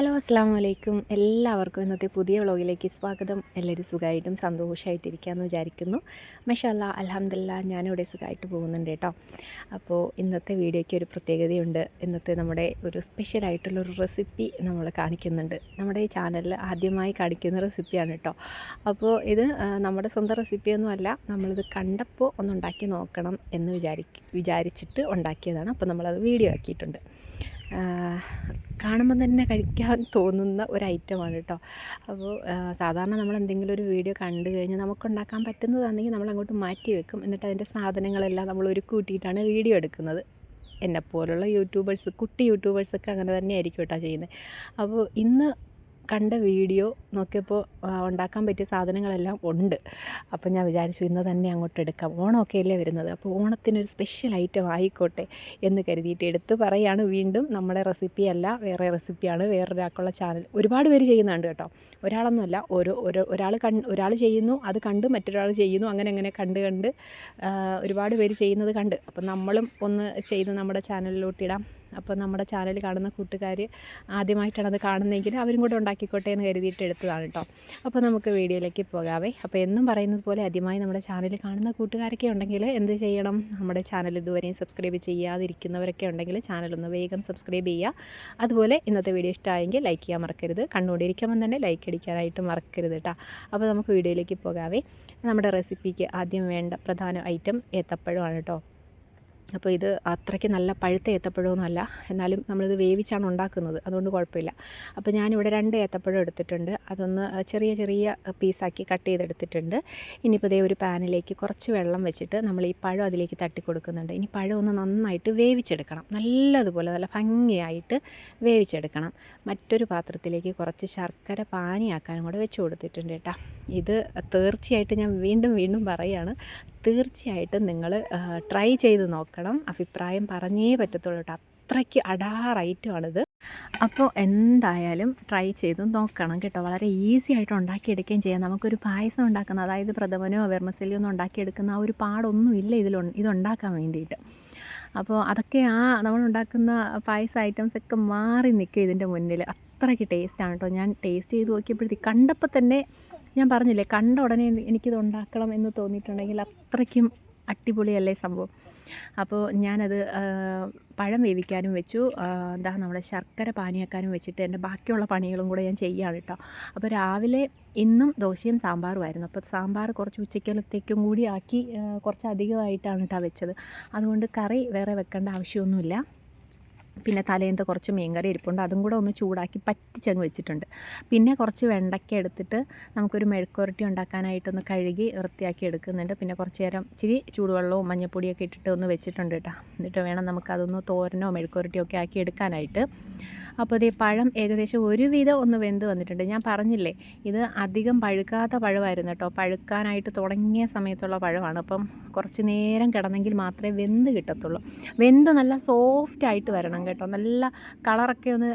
Hello അസ്സാം വലൈക്കും എല്ലാവർക്കും ഇന്നത്തെ പുതിയ വ്ളോഗിലേക്ക് സ്വാഗതം. എല്ലാവരും സുഖമായിട്ടും സന്തോഷമായിട്ടിരിക്കാമെന്ന് വിചാരിക്കുന്നു. മഷാല്ല അലഹമില്ല ഞാനിവിടെ സുഖമായിട്ട് പോകുന്നുണ്ട് കേട്ടോ. അപ്പോൾ ഇന്നത്തെ വീഡിയോയ്ക്ക് ഒരു പ്രത്യേകതയുണ്ട്. ഇന്നത്തെ നമ്മുടെ ഒരു സ്പെഷ്യലായിട്ടുള്ളൊരു റെസിപ്പി നമ്മൾ കാണിക്കുന്നുണ്ട്. നമ്മുടെ ഈ ചാനലിൽ ആദ്യമായി കാണിക്കുന്ന റെസിപ്പിയാണ് കേട്ടോ. അപ്പോൾ ഇത് നമ്മുടെ സ്വന്തം റെസിപ്പിയൊന്നുമല്ല നമ്മളിത് കണ്ടപ്പോൾ ഒന്നുണ്ടാക്കി നോക്കണം എന്ന് വിചാരി വിചാരിച്ചിട്ട് ഉണ്ടാക്കിയതാണ്. അപ്പോൾ നമ്മളത് വീഡിയോ ആക്കിയിട്ടുണ്ട്. കാണുമ്പോൾ തന്നെ കഴിക്കാൻ തോന്നുന്ന ഒരു ഐറ്റമാണ് കേട്ടോ അപ്പോൾ സാധാരണ നമ്മൾ എന്തെങ്കിലും ഒരു വീഡിയോ കണ്ടു കഴിഞ്ഞാൽ നമുക്ക് ഉണ്ടാക്കാൻ പറ്റുന്നതാണെങ്കിൽ നമ്മൾ അങ്ങോട്ട് മാറ്റി വെക്കും. എന്നിട്ട് അതിന്റെ സാധനങ്ങളെല്ലാം നമ്മൾ ഒരു കൂട്ടിയിട്ടാണ് വീഡിയോ എടുക്കുന്നത്. എന്നെപ്പോലുള്ള യൂട്യൂബേഴ്സ് കുട്ടി യൂട്യൂബേഴ്സൊക്കെ അങ്ങനെ തന്നെ ആയിരിക്കും കേട്ടോ ചെയ്യുന്നത്. അപ്പോൾ ഇന്ന് കണ്ട വീഡിയോ നോക്കിയപ്പോൾ ഉണ്ടാക്കാൻ പറ്റിയ സാധനങ്ങളെല്ലാം ഉണ്ട്. അപ്പോൾ ഞാൻ വിചാരിച്ചു ഇന്ന് തന്നെ അങ്ങോട്ട് എടുക്കാം. ഓണമൊക്കെ അല്ലേ വരുന്നത്. അപ്പോൾ ഓണത്തിനൊരു സ്പെഷ്യൽ ഐറ്റം ആയിക്കോട്ടെ എന്ന് കരുതിയിട്ട് എടുത്ത് പറയാണ് വീണ്ടും. നമ്മുടെ റെസിപ്പി അല്ല വേറെ റെസിപ്പിയാണ് വേറൊരാൾക്കുള്ള ചാനൽ ഒരുപാട് പേര് ചെയ്യുന്നുണ്ട് കേട്ടോ. ഒരാളൊന്നുമല്ല ഓരോ ഓരോ ഒരാൾ കൺ ഒരാൾ ചെയ്യുന്നു അത് കണ്ട് മറ്റൊരാൾ ചെയ്യുന്നു അങ്ങനെ അങ്ങനെ കണ്ട് കണ്ട് ഒരുപാട് പേര് ചെയ്യുന്നത് കണ്ട്. അപ്പം നമ്മളും ഒന്ന് ചെയ്ത് നമ്മുടെ ചാനലിലോട്ട് ഇടാം. അപ്പോൾ നമ്മുടെ ചാനൽ കാണുന്ന കൂട്ടുകാർ ആദ്യമായിട്ടാണ് അത് കാണുന്നതെങ്കിൽ അവരും കൂടെ ഉണ്ടാക്കിക്കോട്ടെ എന്ന് കരുതിയിട്ട് എടുത്തതാണ് കേട്ടോ. അപ്പോൾ നമുക്ക് വീഡിയോയിലേക്ക് പോകാവേ. അപ്പോൾ എന്നും പറയുന്നത് പോലെ ആദ്യമായി നമ്മുടെ ചാനൽ കാണുന്ന കൂട്ടുകാരൊക്കെ ഉണ്ടെങ്കിൽ എന്ത് ചെയ്യണം? നമ്മുടെ ചാനൽ ഇതുവരെയും സബ്സ്ക്രൈബ് ചെയ്യാതിരിക്കുന്നവരൊക്കെ ഉണ്ടെങ്കിൽ ചാനലൊന്ന് വേഗം സബ്സ്ക്രൈബ് ചെയ്യുക. അതുപോലെ ഇന്നത്തെ വീഡിയോ ഇഷ്ടമായെങ്കിൽ ലൈക്ക് ചെയ്യാൻ മറക്കരുത്. കണ്ടുകൊണ്ടിരിക്കുമ്പോൾ തന്നെ ലൈക്ക് അടിക്കാനായിട്ട് മറക്കരുത് കേട്ടോ. അപ്പോൾ നമുക്ക് വീഡിയോയിലേക്ക് പോകാവേ. നമ്മുടെ റെസിപ്പിക്ക് ആദ്യം വേണ്ട പ്രധാന ഐറ്റം ഏത്തപ്പഴമാണ് കേട്ടോ. അപ്പോൾ ഇത് അത്രയ്ക്ക് നല്ല പഴുത്ത ഏത്തപ്പഴമൊന്നുമല്ല. എന്നാലും നമ്മളിത് വേവിച്ചാണ് ഉണ്ടാക്കുന്നത്. അതുകൊണ്ട് കുഴപ്പമില്ല. അപ്പോൾ ഞാനിവിടെ രണ്ട് ഏത്തപ്പഴം എടുത്തിട്ടുണ്ട്. അതൊന്ന് ചെറിയ ചെറിയ പീസാക്കി കട്ട് ചെയ്തെടുത്തിട്ടുണ്ട്. ഇനിയിപ്പോൾ ഇതേ ഒരു പാനിലേക്ക് കുറച്ച് വെള്ളം വെച്ചിട്ട് നമ്മൾ ഈ പഴം അതിലേക്ക് തട്ടി കൊടുക്കുന്നുണ്ട്. ഇനി പഴം ഒന്ന് നന്നായിട്ട് വേവിച്ചെടുക്കണം. നല്ലതുപോലെ നല്ല ഭംഗിയായിട്ട് വേവിച്ചെടുക്കണം. മറ്റൊരു പാത്രത്തിലേക്ക് കുറച്ച് ശർക്കര പാനിയാക്കാനും കൂടെ വെച്ച് കൊടുത്തിട്ടുണ്ട് കേട്ടോ. ഇത് തീർച്ചയായിട്ടും ഞാൻ വീണ്ടും വീണ്ടും പറയുകയാണ് തീർച്ചയായിട്ടും നിങ്ങൾ ട്രൈ ചെയ്ത് നോക്കണം. അഭിപ്രായം പറഞ്ഞേ പറ്റത്തുള്ളൂ കേട്ടോ. അത്രയ്ക്ക് അടാറൈറ്റമാണിത് അപ്പോൾ എന്തായാലും ട്രൈ ചെയ്ത് നോക്കണം കേട്ടോ. വളരെ ഈസി ആയിട്ട് ഉണ്ടാക്കിയെടുക്കുകയും ചെയ്യാം. നമുക്കൊരു പായസം ഉണ്ടാക്കുന്ന അതായത് പ്രഥമനോ വെർമസലിയോ ഒന്നും ഉണ്ടാക്കിയെടുക്കുന്ന ആ ഒരു പാടൊന്നുമില്ല ഇതിൽ ഇതുണ്ടാക്കാൻ വേണ്ടിയിട്ട്. അപ്പോൾ അതൊക്കെ ആ നമ്മളുണ്ടാക്കുന്ന പായസ ഐറ്റംസ് ഒക്കെ മാറി നിൽക്കും ഇതിന്റെ മുന്നിൽ. അത്രയ്ക്ക് ടേസ്റ്റാണ് കേട്ടോ. ഞാൻ ടേസ്റ്റ് ചെയ്ത് നോക്കിയപ്പോഴത്തേക്ക് കണ്ടപ്പോൾ തന്നെ ഞാൻ പറഞ്ഞില്ലേ കണ്ട ഉടനെ എനിക്കിത് ഉണ്ടാക്കണം എന്ന് തോന്നിയിട്ടുണ്ടെങ്കിൽ അത്രയ്ക്കും അടിപൊളിയല്ലേ സംഭവം. അപ്പോൾ ഞാനത് പഴം വേവിക്കാനും വെച്ചു. എന്താ നമ്മുടെ ശർക്കര പാനിയാക്കാനും വെച്ചിട്ട് എന്റെ ബാക്കിയുള്ള പണികളും കൂടെ ഞാൻ ചെയ്യുകയാണ് കേട്ടോ. അപ്പോൾ രാവിലെ ഇന്നും ദോശയും സാമ്പാറുമായിരുന്നു അപ്പോൾ സാമ്പാർ കുറച്ച് ഉച്ചക്കലത്തേക്കും കൂടി ആക്കി കുറച്ച് അധികമായിട്ടാണ് കേട്ടോ വെച്ചത്. അതുകൊണ്ട് കറി വേറെ വെക്കേണ്ട ആവശ്യമൊന്നുമില്ല. പിന്നെ തലേന്നത്തെ കുറച്ച് മീൻകറി ഇരിപ്പുണ്ട്. അതും കൂടെ ഒന്ന് ചൂടാക്കി പറ്റിച്ചങ്ങ് വെച്ചിട്ടുണ്ട്. പിന്നെ കുറച്ച് വെണ്ടയ്ക്ക എടുത്തിട്ട് നമുക്കൊരു മെഴുക്കുരട്ടി ഉണ്ടാക്കാനായിട്ടൊന്ന് കഴുകി വൃത്തിയാക്കി എടുക്കുന്നുണ്ട്. പിന്നെ കുറച്ച് നേരം ഇച്ചിരി ചൂടുവെള്ളവും മഞ്ഞപ്പൊടിയൊക്കെ ഇട്ടിട്ട് ഒന്ന് വെച്ചിട്ടുണ്ട് കേട്ടോ. എന്നിട്ട് വേണം നമുക്കതൊന്ന് തോരനോ മെഴുക്കുരട്ടിയോ ഒക്കെ ആക്കി എടുക്കാനായിട്ട്. അപ്പോൾ ഇതേ പഴം ഏകദേശം ഒരുവിധം ഒന്ന് വെന്ത് വന്നിട്ടുണ്ട്. ഞാൻ പറഞ്ഞില്ലേ ഇത് അധികം പഴുക്കാത്ത പഴമായിരുന്നു കേട്ടോ. പഴുക്കാനായിട്ട് തുടങ്ങിയ സമയത്തുള്ള പഴമാണ്. അപ്പം കുറച്ച് നേരം കിടന്നെങ്കിൽ മാത്രമേ വെന്ത് കിട്ടത്തുള്ളൂ. വെന്ത് നല്ല സോഫ്റ്റ് ആയിട്ട് വരണം കേട്ടോ. നല്ല കളറൊക്കെ ഒന്ന്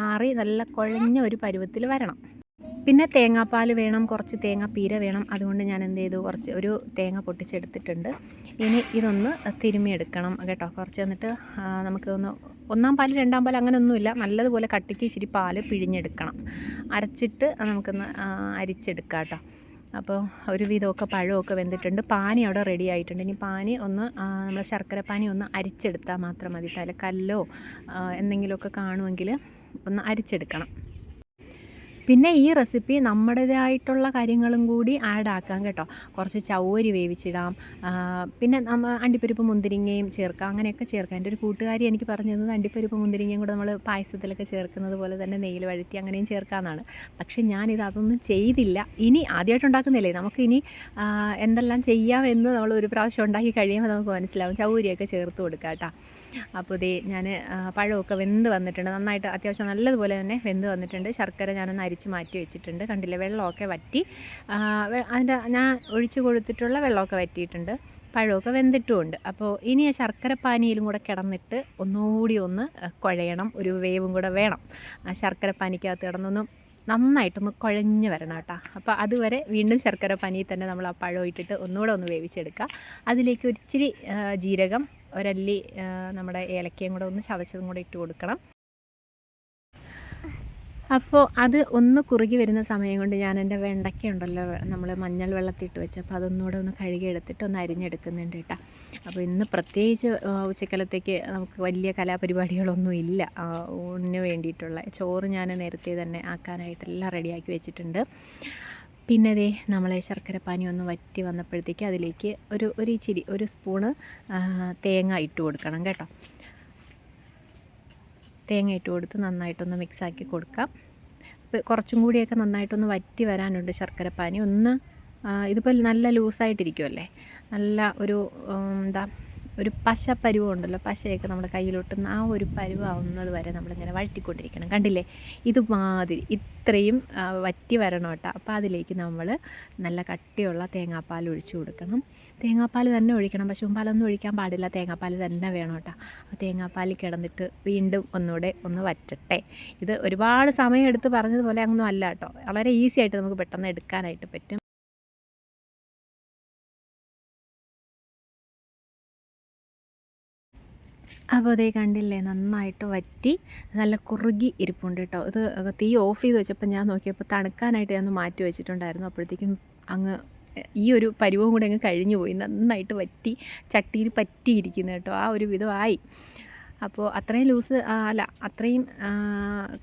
മാറി നല്ല കുഴഞ്ഞ ഒരു പരുവത്തിൽ വരണം. പിന്നെ തേങ്ങാപ്പാൽ വേണം കുറച്ച് തേങ്ങാപ്പീര വേണം. അതുകൊണ്ട് ഞാൻ എന്ത് ചെയ്തു? കുറച്ച് ഒരു തേങ്ങ പൊട്ടിച്ചെടുത്തിട്ടുണ്ട്. ഇനി ഇതൊന്ന് തിരുമിയെടുക്കണം കേട്ടോ. കുറച്ച് എന്നിട്ട് നമുക്ക് ഒന്ന് ഒന്നാം പാൽ രണ്ടാം പാൽ അങ്ങനെയൊന്നുമില്ല നല്ലതുപോലെ കട്ടിക്ക് ഇച്ചിരി പാൽ പിഴിഞ്ഞെടുക്കണം. അരച്ചിട്ട് നമുക്കൊന്ന് അരിച്ചെടുക്കാം കേട്ടോ. അപ്പോൾ ഒരു വിധമൊക്കെ പഴമൊക്കെ വെന്തിട്ടുണ്ട്. പാനി അവിടെ റെഡി ആയിട്ടുണ്ട്. ഇനി പാനി ഒന്ന് നമ്മൾ ശർക്കര പാനി ഒന്ന് അരിച്ചെടുത്താൽ മാത്രം മതി. തലക്കല്ലോ എന്തെങ്കിലുമൊക്കെ കാണുമെങ്കിൽ ഒന്ന് അരിച്ചെടുക്കണം. പിന്നെ ഈ റെസിപ്പി നമ്മുടേതായിട്ടുള്ള കാര്യങ്ങളും കൂടി ആഡ് ആക്കാം കേട്ടോ. കുറച്ച് ചൗവരി വേവിച്ചിടാം. പിന്നെ നമ്മൾ അണ്ടിപ്പരിപ്പ് മുന്തിരിങ്ങയും ചേർക്കാം. അങ്ങനെയൊക്കെ ചേർക്കാം. എന്റെ ഒരു കൂട്ടുകാരി എനിക്ക് പറഞ്ഞു തന്നത് അണ്ടിപ്പരിപ്പ് മുന്തിരിങ്ങയും കൂടെ നമ്മൾ പായസത്തിലൊക്കെ ചേർക്കുന്നത് പോലെ തന്നെ നെയ്യിൽ വഴറ്റി അങ്ങനെയും ചേർക്കാമെന്നാണ്. പക്ഷേ ഞാനിത് അതൊന്നും ചെയ്തില്ല. ഇനി ആദ്യമായിട്ട് ഉണ്ടാക്കുന്നില്ലേ നമുക്ക് ഇനി എന്തെല്ലാം ചെയ്യാമെന്ന് നമ്മൾ ഒരു പ്രാവശ്യം ഉണ്ടാക്കി കഴിയുമ്പോൾ നമുക്ക് മനസ്സിലാവും. ചൗരിയൊക്കെ ചേർത്ത് കൊടുക്കാം കേട്ടോ. അപ്പോൾ ഇതേ ഞാൻ പഴമൊക്കെ വെന്ത് വന്നിട്ടുണ്ട്. നന്നായിട്ട് അത്യാവശ്യം നല്ലതുപോലെ തന്നെ വെന്ത് വന്നിട്ടുണ്ട്. ശർക്കര ഞാനൊന്ന് അരിച്ച് മാറ്റി വെച്ചിട്ടുണ്ട്. കണ്ടില്ലേ? വെള്ളമൊക്കെ വറ്റി അതിന്റെ ഞാൻ ഒഴിച്ചു കൊടുത്തിട്ടുള്ള വെള്ളമൊക്കെ വറ്റിയിട്ടുണ്ട്. പഴമൊക്കെ വെന്തിട്ടുമുണ്ട്. അപ്പോൾ ഇനി ആ ശർക്കര പാനിയിലും കൂടെ കിടന്നിട്ട് ഒന്നുകൂടി ഒന്ന് കുഴയണം. ഒരു വേവും കൂടെ വേണം. ആ ശർക്കര പാനിക്കകത്ത് കിടന്നൊന്ന് നന്നായിട്ടൊന്ന് കുഴഞ്ഞ് വരണം കേട്ടോ. അപ്പോൾ അതുവരെ വീണ്ടും ശർക്കര പനിയിൽ തന്നെ നമ്മൾ ആ പഴം ഇട്ടിട്ട് ഒന്നുകൂടെ ഒന്ന് വേവിച്ചെടുക്കുക. അതിലേക്ക് ഒരിച്ചിരി ജീരകം ഒരല്ലി നമ്മുടെ ഏലക്കയും കൂടെ ഒന്ന് ചതച്ചതും കൂടെ ഇട്ട് കൊടുക്കണം. അപ്പോൾ അത് ഒന്ന് കുറുകി വരുന്ന സമയം കൊണ്ട് ഞാൻ എന്റെ വെണ്ടയ്ക്ക ഉണ്ടല്ലോ നമ്മൾ മഞ്ഞൾ വെള്ളത്തിട്ട് വെച്ചപ്പോൾ അതൊന്നുകൂടെ ഒന്ന് കഴുകി എടുത്തിട്ട് ഒന്ന് അരിഞ്ഞെടുക്കുന്നുണ്ട് കേട്ടോ. അപ്പോൾ ഇന്ന് പ്രത്യേകിച്ച് ഉച്ചക്കലത്തേക്ക് നമുക്ക് വലിയ കലാപരിപാടികളൊന്നും ഇല്ല. ഊണിന് വേണ്ടിയിട്ടുള്ള ചോറ് ഞാൻ നേരത്തെ തന്നെ ആക്കാനായിട്ടെല്ലാം റെഡിയാക്കി വെച്ചിട്ടുണ്ട്. പിന്നെ ദേ നമ്മളെ ശർക്കരപ്പാനി ഒന്ന് വറ്റി വന്നപ്പോഴത്തേക്ക് അതിലേക്ക് ഒരു ഒരു ഇച്ചിരി ഒരു സ്പൂണ് തേങ്ങ ഇട്ട് കൊടുക്കണം കേട്ടോ. തേങ്ങ ഇട്ട് കൊടുത്ത് നന്നായിട്ടൊന്ന് മിക്സാക്കി കൊടുക്കാം. കുറച്ചും കൂടിയൊക്കെ നന്നായിട്ടൊന്ന് വറ്റി വരാനുണ്ട് ശർക്കരപ്പാനി ഒന്ന് ഇതിപ്പോൾ നല്ല ലൂസായിട്ടിരിക്കുമല്ലേ നല്ല ഒരു എന്താ ഒരു പശ പരുവുണ്ടല്ലോ പശയൊക്കെ നമ്മുടെ കയ്യിലൊട്ടുന്ന ആ ഒരു പരുവാവുന്നത് വരെ നമ്മളിങ്ങനെ വഴറ്റിക്കൊണ്ടിരിക്കണം. കണ്ടില്ലേ? ഇതുമാതിരി ഇത്രയും വറ്റി വരണം കേട്ടോ. അപ്പോൾ അതിലേക്ക് നമ്മൾ നല്ല കട്ടിയുള്ള തേങ്ങാപ്പാൽ ഒഴിച്ചു കൊടുക്കണം. തേങ്ങാപ്പാൽ തന്നെ ഒഴിക്കണം. പശുമ്പാലൊന്നും ഒഴിക്കാൻ പാടില്ല. തേങ്ങാപ്പാൽ തന്നെ വേണം കേട്ടോ. അപ്പോൾ തേങ്ങാപ്പാൽ കിടന്നിട്ട് വീണ്ടും ഒന്നുകൂടെ ഒന്ന് വറ്റട്ടെ. ഇത് ഒരുപാട് സമയം എടുത്ത് പറഞ്ഞതുപോലെ അങ്ങൊന്നും അല്ല കേട്ടോ. വളരെ ഈസി ആയിട്ട് നമുക്ക് പെട്ടെന്ന് എടുക്കാനായിട്ട് പറ്റും. അപ്പോൾ അതേ കണ്ടില്ലേ നന്നായിട്ട് വറ്റി. നല്ല കുറുകി ഇരിപ്പുണ്ട് കേട്ടോ. ഇത് തീ ഓഫ് ചെയ്ത് വെച്ചപ്പോൾ ഞാൻ നോക്കിയപ്പോൾ തണുക്കാനായിട്ട് ഞാൻ മാറ്റി വെച്ചിട്ടുണ്ടായിരുന്നു. അപ്പോഴത്തേക്കും അങ്ങ് ഈ ഒരു പരുവം കൂടെ അങ്ങ് കഴിഞ്ഞു പോയി. നന്നായിട്ട് വറ്റി ചട്ടിയിൽ പറ്റിയിരിക്കുന്നു കേട്ടോ. ആ ഒരു വിധമായി അപ്പോൾ അത്രയും ലൂസ് അല്ല അത്രയും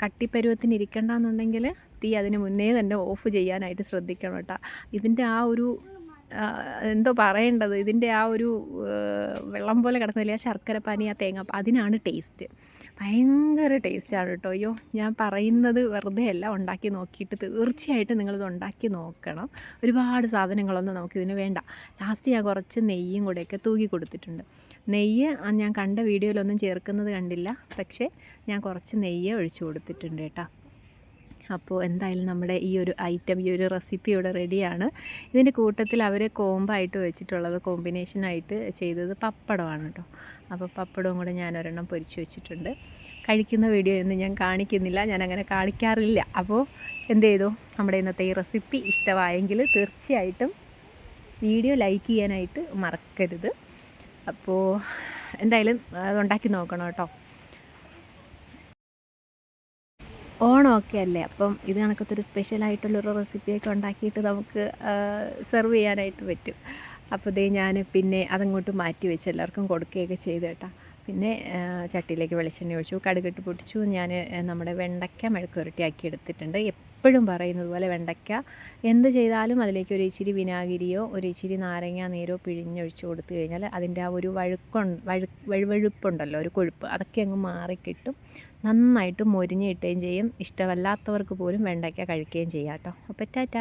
കട്ടിപ്പരുവത്തിന് ഇരിക്കണ്ടെന്നുണ്ടെങ്കിൽ തീ അതിന് മുന്നേ തന്നെ ഓഫ് ചെയ്യാനായിട്ട് ശ്രദ്ധിക്കണം കേട്ടോ. ഇതിന്റെ ആ ഒരു എന്തോ പറയേണ്ടത്? ഇതിന്റെ ആ ഒരു വെള്ളം പോലെ കിടക്കുന്നില്ല ആ ശർക്കര പാനി ആ തേങ്ങ അതിനാണ് ടേസ്റ്റ്. ഭയങ്കര ടേസ്റ്റാണ് കേട്ടോ. അയ്യോ ഞാൻ പറയുന്നത് വെറുതെ അല്ല ഉണ്ടാക്കി നോക്കിയിട്ട് തീർച്ചയായിട്ടും നിങ്ങളിത് ഉണ്ടാക്കി നോക്കണം. ഒരുപാട് സാധനങ്ങളൊന്നും നമുക്കിതിന് വേണ്ട. ലാസ്റ്റ് ഞാൻ കുറച്ച് നെയ്യും കൂടെയൊക്കെ തൂക്കി കൊടുത്തിട്ടുണ്ട്. നെയ്യ് ഞാൻ കണ്ട വീഡിയോയിലൊന്നും ചേർക്കുന്നത് കണ്ടില്ല. പക്ഷേ ഞാൻ കുറച്ച് നെയ്യ് ഒഴിച്ചു കൊടുത്തിട്ടുണ്ട് കേട്ടോ. അപ്പോൾ എന്തായാലും നമ്മുടെ ഈ ഒരു ഐറ്റം ഈ ഒരു റെസിപ്പി ഇവിടെ റെഡിയാണ് ഇതിന്റെ കൂട്ടത്തിൽ അവർ കോമ്പായിട്ട് വെച്ചിട്ടുള്ളത് കോമ്പിനേഷനായിട്ട് ചെയ്തത് പപ്പടമാണ് കേട്ടോ അപ്പോൾ പപ്പടവും കൂടെ ഞാൻ ഒരെണ്ണം പൊരിച്ചു വെച്ചിട്ടുണ്ട്. കഴിക്കുന്ന വീഡിയോ ഒന്നും ഞാൻ കാണിക്കുന്നില്ല ഞാൻ അങ്ങനെ കാണിക്കാറില്ല. അപ്പോൾ എന്ത് ചെയ്തു? നമ്മുടെ ഇന്നത്തെ ഈ റെസിപ്പി ഇഷ്ടമായെങ്കിൽ തീർച്ചയായിട്ടും വീഡിയോ ലൈക്ക് ചെയ്യാനായിട്ട് മറക്കരുത്. അപ്പോൾ എന്തായാലും അത് ഉണ്ടാക്കി നോക്കണം കേട്ടോ ഓണമൊക്കെ അല്ലേ? അപ്പം ഇത് കണക്കത്തൊരു സ്പെഷ്യലായിട്ടുള്ളൊരു റെസിപ്പിയൊക്കെ ഉണ്ടാക്കിയിട്ട് നമുക്ക് സെർവ് ചെയ്യാനായിട്ട് പറ്റും. അപ്പോൾ ഇതേ ഞാൻ പിന്നെ അതങ്ങോട്ട് മാറ്റി വെച്ച് എല്ലാവർക്കും കൊടുക്കുകയൊക്കെ ചെയ്തു കേട്ടോ. പിന്നെ ചട്ടിയിലേക്ക് വെളിച്ചെണ്ണ ഒഴിച്ചു കടുകിട്ട് പൊടിച്ചു ഞാൻ നമ്മുടെ വെണ്ടയ്ക്ക മെഴുക്കുരട്ടിയാക്കി എടുത്തിട്ടുണ്ട് എപ്പോഴും പറയുന്നത് പോലെ വെണ്ടയ്ക്ക. എന്ത് ചെയ്താലും അതിലേക്ക് ഒരു ഇച്ചിരി വിനാഗിരിയോ ഒരു ഇച്ചിരി നാരങ്ങ നീരോ പിഴിഞ്ഞൊഴിച്ച് കൊടുത്തു കഴിഞ്ഞാൽ അതിന്റെ ആ ഒരു വഴുക്കൊ വഴു വഴുവഴുപ്പുണ്ടല്ലോ ഒരു കൊഴുപ്പ് അതൊക്കെ അങ്ങ് മാറിക്കിട്ടും. നന്നായിട്ട് മൊരിഞ്ഞ് കിട്ടുകയും ചെയ്യും. ഇഷ്ടമല്ലാത്തവർക്ക് പോലും വെണ്ടയ്ക്ക കഴിക്കുകയും ചെയ്യാം കേട്ടോ. അപ്പോൾ ടാറ്റ.